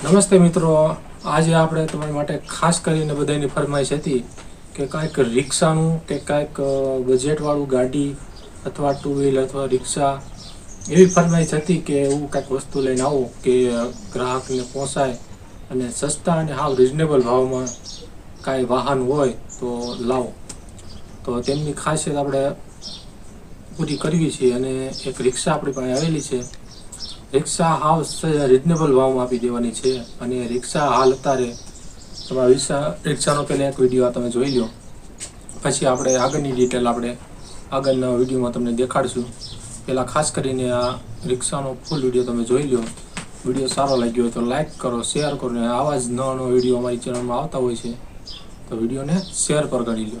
નમસ્તે મિત્રો. આજે આપણે તમારી માટે ખાસ કરીને બધાની ફરમાઈશ હતી કે કાંઈક રિક્ષાનું કે કાંઈક બજેટવાળું ગાડી અથવા ટુ વ્હીલ અથવા રિક્ષા એવી ફરમાઈશ હતી કે એવું કાંઈક વસ્તુ લઈને આવો કે ગ્રાહકને પહોંચાય અને સસ્તા અને હાવ રિઝનેબલ ભાવમાં કાંઈ વાહન હોય તો લાવો. તો તેમની ખાસિયત આપણે પૂરી કરવી છે અને એક રિક્ષા આપણી પાસે આવેલી છે. રિક્ષા હાવ રિઝનેબલ ભાવમાં આપી દેવાની છે અને રિક્ષા હાલ અત્યારે તમારા રિક્ષા રિક્ષાનો પહેલાં એક વીડિયો તમે જોઈ લો. પછી આપણે આગળની ડિટેલ આપણે આગળના વિડીયોમાં તમને દેખાડશું. પહેલાં ખાસ કરીને આ રિક્ષાનો ફૂલ વીડિયો તમે જોઈ લો. વીડિયો સારો લાગ્યો હોય તો લાઇક કરો શેર કરો અને આવા જ નવા નવા વીડિયો અમારી ચેનલમાં આવતા હોય છે, તો વિડીયોને શેર પર કરી લો.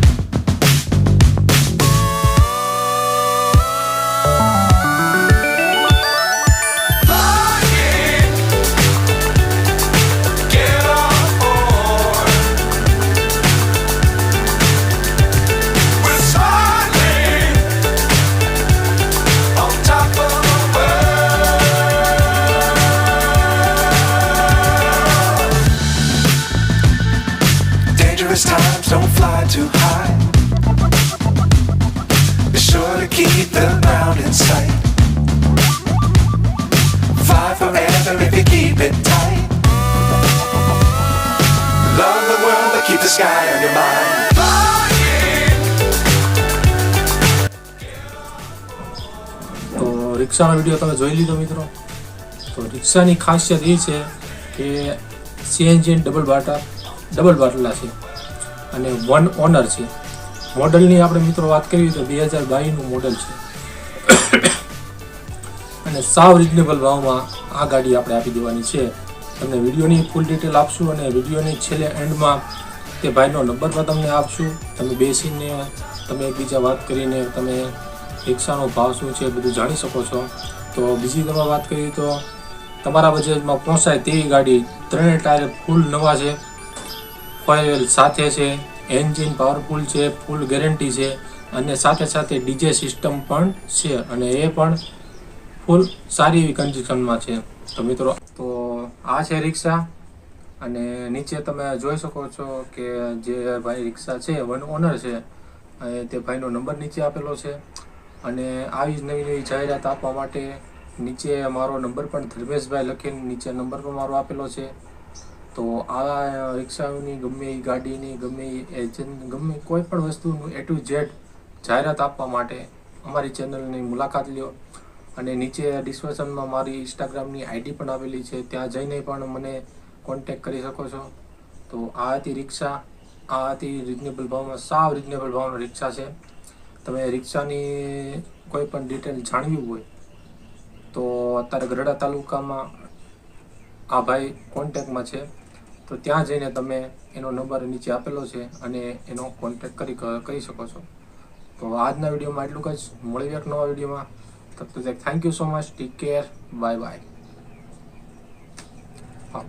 Dangerous times don't fly too high. Be sure to keep the ground in sight. Fly forever if you keep it tight. Love the world, but keep the sky on your mind. તો રિક્ષાનો video તમે જોઈ લીધો મિત્રો તો રિક્ષાની ખાસિયત એ છે કે CNG double બાટા double બાટલા છે અને વન ઓનર છે. મોડલની આપણે મિત્રો વાત કરીએ તો બે હજાર બાવીસનું મોડલ છે. અને સાવ રિઝનેબલ ભાવમાં આ ગાડી આપણે આપી દેવાની છે. તમને વિડીયોની ફૂલ ડિટેલ આપશું અને વિડીયોની છેલ્લે એન્ડમાં તે ભાઈનો નંબર પણ તમને આપશું. તમે બેસીને, તમે એકબીજા વાત કરીને તમે રિક્ષાનો ભાવ શું છે બધું જાણી શકો છો. તો બીજી તમે વાત કરીએ તો તમારા બજેટમાં પહોંચાય તેવી ગાડી ત્રણેય ટાયર ફૂલ નવા છે. ફોર સાથે છે એન્જિન પાવરફુલ છે ફૂલ ગેરંટી છે અને સાથે સાથે ડીજે સિસ્ટમ પણ છે અને એ પણ ફૂલ સારી એવી કન્ડિશનમાં છે. તો મિત્રો, તો આ છે રિક્ષા અને નીચે તમે જોઈ શકો છો કે જે ભાઈ રિક્ષા છે વન ઓનર છે તે ભાઈનો નંબર નીચે આપેલો છે અને આવી જ નવી નવી જાહેરાત આપવા માટે નીચે મારો નંબર પણ ધર્મેશભાઈ લખીને નીચે નંબર પણ મારો આપેલો છે. તો આ રિક્ષાઓની ગમે એ ગાડીની, ગમે એ એજન્ટ ગમે કોઈ પણ વસ્તુનું એ ટુ ઝેડ જાહેરાત આપવા માટે અમારી ચેનલની મુલાકાત લ્યો. અને નીચે ડિસ્ક્રિપ્શનમાં મારી ઇન્સ્ટાગ્રામની આઈડી પણ આવેલી છે. ત્યાં જઈને પણ મને કોન્ટેક કરી શકો છો. તો આ હતી રિક્ષા. આ હતી રિઝનેબલ ભાવમાં, સાવ રિઝનેબલ ભાવનો રિક્ષા છે. તમે રિક્ષાની કોઈ પણ ડિટેલ જાણવી હોય, તો અત્યારે ગરડા તાલુકામાં આ ભાઈ કોન્ટેકમાં છે. તો ત્યાં જઈને તમે એનો નંબર નીચે આપેલો છે અને એનો કોન્ટેક કરી કરી શકો છો. તો આજના વિડીયોમાં એટલું જ. મળી એક નવા વિડીયોમાં. તબ તક thank you so much take care bye bye હા